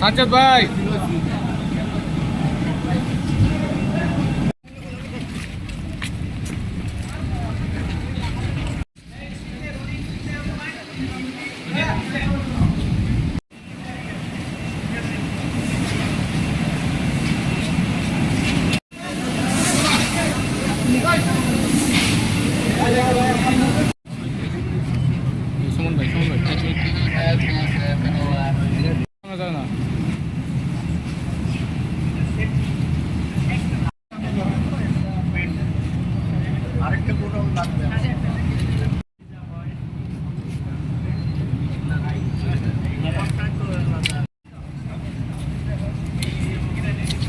সাজ্জাদ ভাই।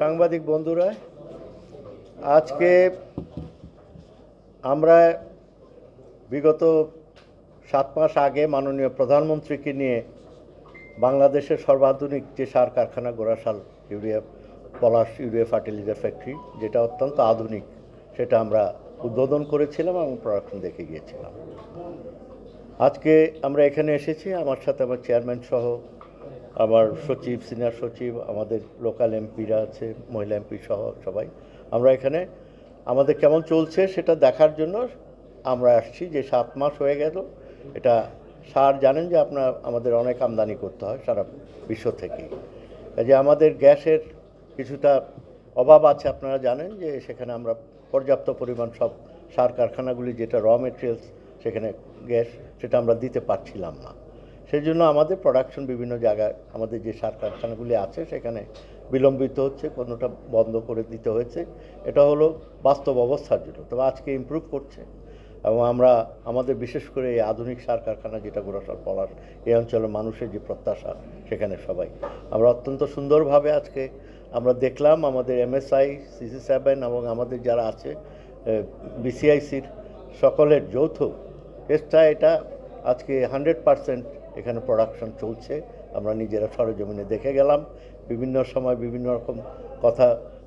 সাংবাদিক বন্ধুরা, আজকে আমরা বিগত সাত মাস আগে মাননীয় প্রধানমন্ত্রীকে নিয়ে বাংলাদেশের সর্বাধুনিক যে সার কারখানা Ghorashal urea, Palash urea fertiliser factory, যেটা অত্যন্ত আধুনিক, সেটা আমরা উদ্বোধন করেছিলাম এবং প্রোডাকশন দেখে গিয়েছিলাম। আজকে আমরা এখানে এসেছি, আমার সাথে আমার চেয়ারম্যান সহ আমার সচিব, সিনিয়র সচিব, আমাদের লোকাল এমপিরা আছে, মহিলা এমপি সহ সবাই। আমরা এখানে, আমাদের কেমন চলছে সেটা দেখার জন্য আমরা আসছি, যে সাত মাস হয়ে গেল। এটা সার জানেন যে আপনার, আমাদের অনেক আমদানি করতে হয় সারা বিশ্ব থেকে। যে আমাদের গ্যাসের কিছুটা অভাব আছে, আপনারা জানেন যে সেখানে আমরা পর্যাপ্ত পরিমাণ সব সার কারখানাগুলি, যেটা র মেটেরিয়ালস সেখানে গ্যাস, সেটা আমরা দিতে পারছিলাম না। সেই জন্য আমাদের প্রোডাকশন বিভিন্ন জায়গায় আমাদের যে সার কারখানাগুলি আছে, সেখানে বিলম্বিত হচ্ছে, কোনোটা বন্ধ করে দিতে হয়েছে। এটা হলো বাস্তব অবস্থার জন্য। তবে আজকে ইমপ্রুভ করছে। এবং আমরা, আমাদের বিশেষ করে এই আধুনিক সার কারখানা যেটা গোড়াসার পলাশ, এই অঞ্চলের মানুষের যে প্রত্যাশা, সেখানে সবাই। আমরা অত্যন্ত সুন্দরভাবে আজকে আমরা দেখলাম আমাদের এমএসআই সিসি সেভেন এবং আমাদের যারা আছে বিসিআইসির সকলের যৌথ চেষ্টা এটা আজকে হান্ড্রেড পারসেন্ট এখানে প্রোডাকশন চলছে। আমরা নিজেরা সরজমিনে দেখে গেলাম। বিভিন্ন সময় বিভিন্ন রকম কথা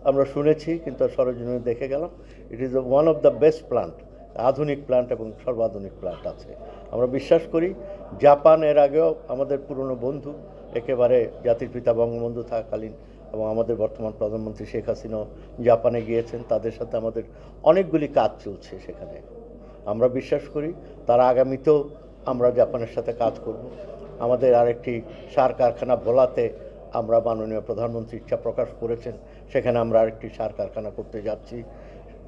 আমরা শুনেছি, কিন্তু সরজমিনে দেখে গেলাম। It is one of the best plant আধুনিক প্লান্ট এবং সর্বাধুনিক প্লান্ট আছে। আমরা বিশ্বাস করি, জাপান এর আগেও আমাদের পুরনো বন্ধু, একেবারে জাতির পিতা বঙ্গবন্ধু থাকাকালীন এবং আমাদের বর্তমান প্রধানমন্ত্রী শেখ হাসিনাও জাপানে গিয়েছেন, তাদের সাথে আমাদের অনেকগুলি কাজ চলছে সেখানে। আমরা বিশ্বাস করি, তারা আগামীতেও আমরা জাপানের সাথে কাজ করব। আমাদের আরেকটি সার কারখানা ভোলাতে আমরা মাননীয় প্রধানমন্ত্রী ইচ্ছা প্রকাশ করেছেন। সেখানে আমরা আরেকটি সার কারখানা করতে যাচ্ছি।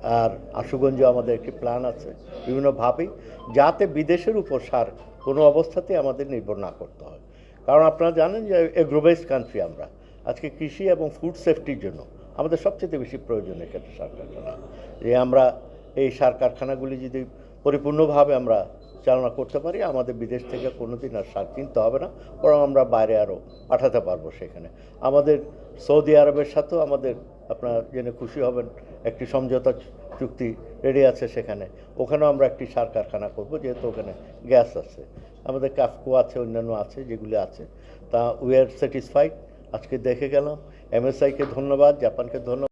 আর আশুগঞ্জে আমাদের একটি প্ল্যান আছে। বিভিন্নভাবেই যাতে বিদেশের উপর সার কোনো অবস্থাতেই আমাদের নির্ভর না করতে হয়। কারণ আপনারা জানেন যে এগ্রোবেস কান্ট্রি আমরা। আজকে কৃষি এবং ফুড সেফটির জন্য আমাদের সবচেয়ে বেশি প্রয়োজন এক্ষেত্রে সার কারখানা। যে আমরা এই সার কারখানাগুলি যদি পরিপূর্ণভাবে আমরা চালনা করতে পারি, আমাদের বিদেশ থেকে কোনো দিন আর সার কিনতে হবে না, বরং আমরা বাইরে আরও পাঠাতে পারব সেখানে। আমাদের সৌদি আরবের সাথেও আমাদের আপনারা জেনে খুশি হবেন, একটি সমঝোতা চুক্তি রেডি আছে সেখানে। ওখানেও আমরা একটি সার কারখানা করব, যেহেতু ওখানে গ্যাস আছে। আমাদের কাফকো আছে, অন্যান্য আছে, যেগুলি আছে। তা উই আর স্যাটিসফাইড আজকে দেখে গেলাম। এমএসআইকে ধন্যবাদ জাপানকে ধন্যবাদ।